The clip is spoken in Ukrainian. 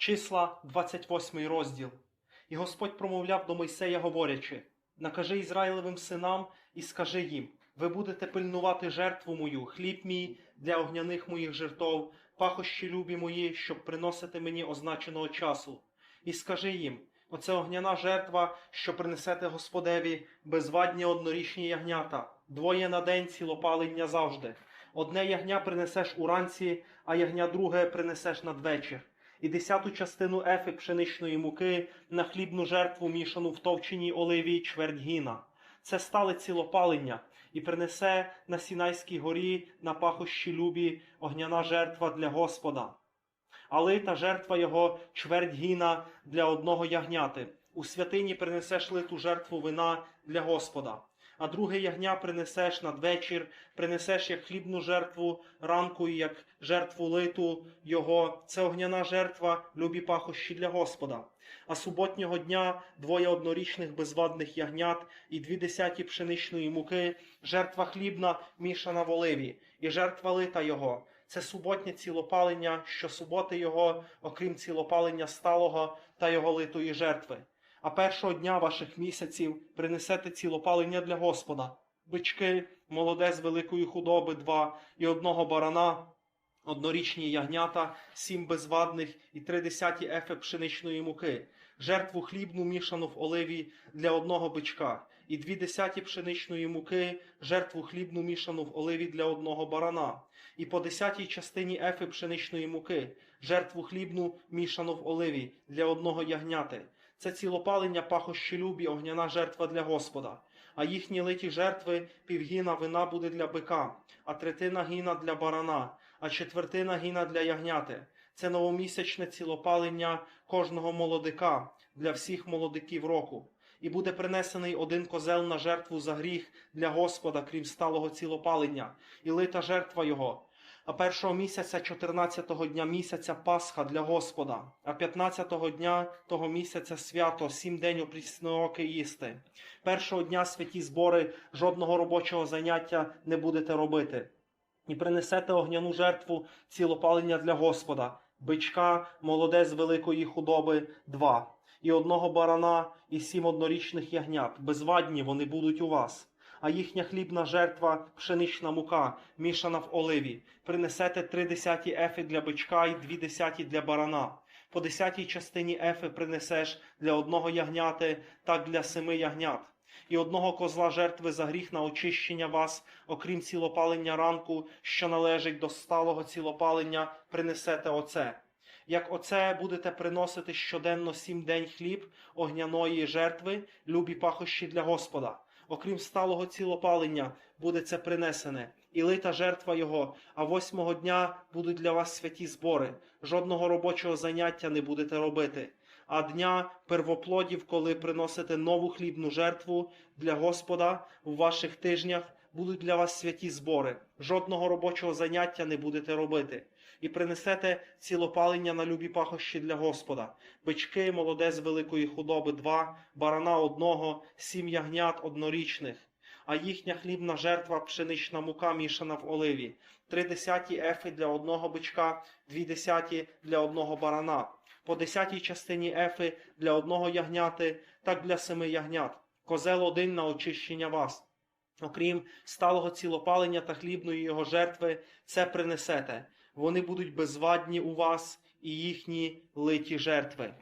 Числа 28 розділ. І Господь промовляв до Мойсея, говорячи: Накажи Ізраїлевим синам і скажи їм: ви будете пильнувати жертву мою, хліб мій для огняних моїх жертов, пахощі любі мої, щоб приносити мені означеного часу. І скажи їм: оце огняна жертва, що принесете Господеві, безвадні однорічні ягнята, двоє на день цілопалення завжди. Одне ягня принесеш уранці, а ягня друге принесеш надвечір і десяту частину ефи пшеничної муки на хлібну жертву мішану в товченій оливі чверть гіна. Це стале цілопалення, і принесе на Сінайській горі на пахощі любі огняна жертва для Господа. А лита жертва його чверть гіна для одного ягняти. У святині принесеш литу жертву вина для Господа. А друге ягня принесеш надвечір, принесеш як хлібну жертву ранку, і як жертву литу його. Це огняна жертва, любі пахощі для Господа. А суботнього дня двоє однорічних безвадних ягнят і дві десяті пшеничної муки, жертва хлібна мішана в оливі, і жертва лита його. Це суботнє цілопалення, щосуботи його, окрім цілопалення сталого та його литої жертви. А першого дня ваших місяців принесете цілопалення для Господа, бички, молоде з великої худоби два і одного барана, однорічні ягнята, сім безвадних і три десяті ефи пшеничної муки, жертву хлібну мішану в оливі для одного бичка, і дві десяті пшеничної муки, жертву хлібну мішану в оливі для одного барана, і по десятій частині ефи пшеничної муки, жертву хлібну мішану в оливі для одного ягняти. Це цілопалення пахощелюбі, огняна жертва для Господа. А їхні литі жертви півгіна вина буде для бика, а третина гіна для барана, а четвертина гіна для ягняти. Це новомісячне цілопалення кожного молодика для всіх молодиків року. І буде принесений один козел на жертву за гріх для Господа, крім сталого цілопалення, і лита жертва його. А першого місяця 14-го дня місяця Пасха для Господа, а 15-го дня того місяця свято, сім день опріснооки їсти. Першого дня святі збори жодного робочого заняття не будете робити. І принесете огняну жертву цілопалення для Господа, бичка, молоде з великої худоби, два, і одного барана, і сім однорічних ягнят. Безвадні вони будуть у вас а їхня хлібна жертва пшенична мука, мішана в оливі. Принесете три десяті ефи для бичка і дві десяті для барана. По десятій частині ефи принесеш для одного ягняти, так для семи ягнят. І одного козла жертви за гріх на очищення вас, окрім цілопалення ранку, що належить до сталого цілопалення, принесете оце. Як оце будете приносити щоденно сім день хліб огняної жертви, любі пахощі для Господа окрім сталого цілопалення, буде це принесене, і лита жертва його, а восьмого дня будуть для вас святі збори. Жодного робочого заняття не будете робити. А дня первоплодів, коли приносите нову хлібну жертву для Господа в ваших тижнях, будуть для вас святі збори. Жодного робочого заняття не будете робити. І принесете цілопалення на любі пахощі для Господа, бички, молоде з великої худоби, два, барана одного, сім ягнят однорічних. А їхня хлібна жертва пшенична мука мішана в оливі, три десяті ефи для одного бичка, дві десяті для одного барана, по десятій частині ефи для одного ягняти, так для семи ягнят, козел один на очищення вас. Окрім сталого цілопалення та хлібної його жертви, це принесете. Вони будуть безвадні у вас і їхні литі жертви.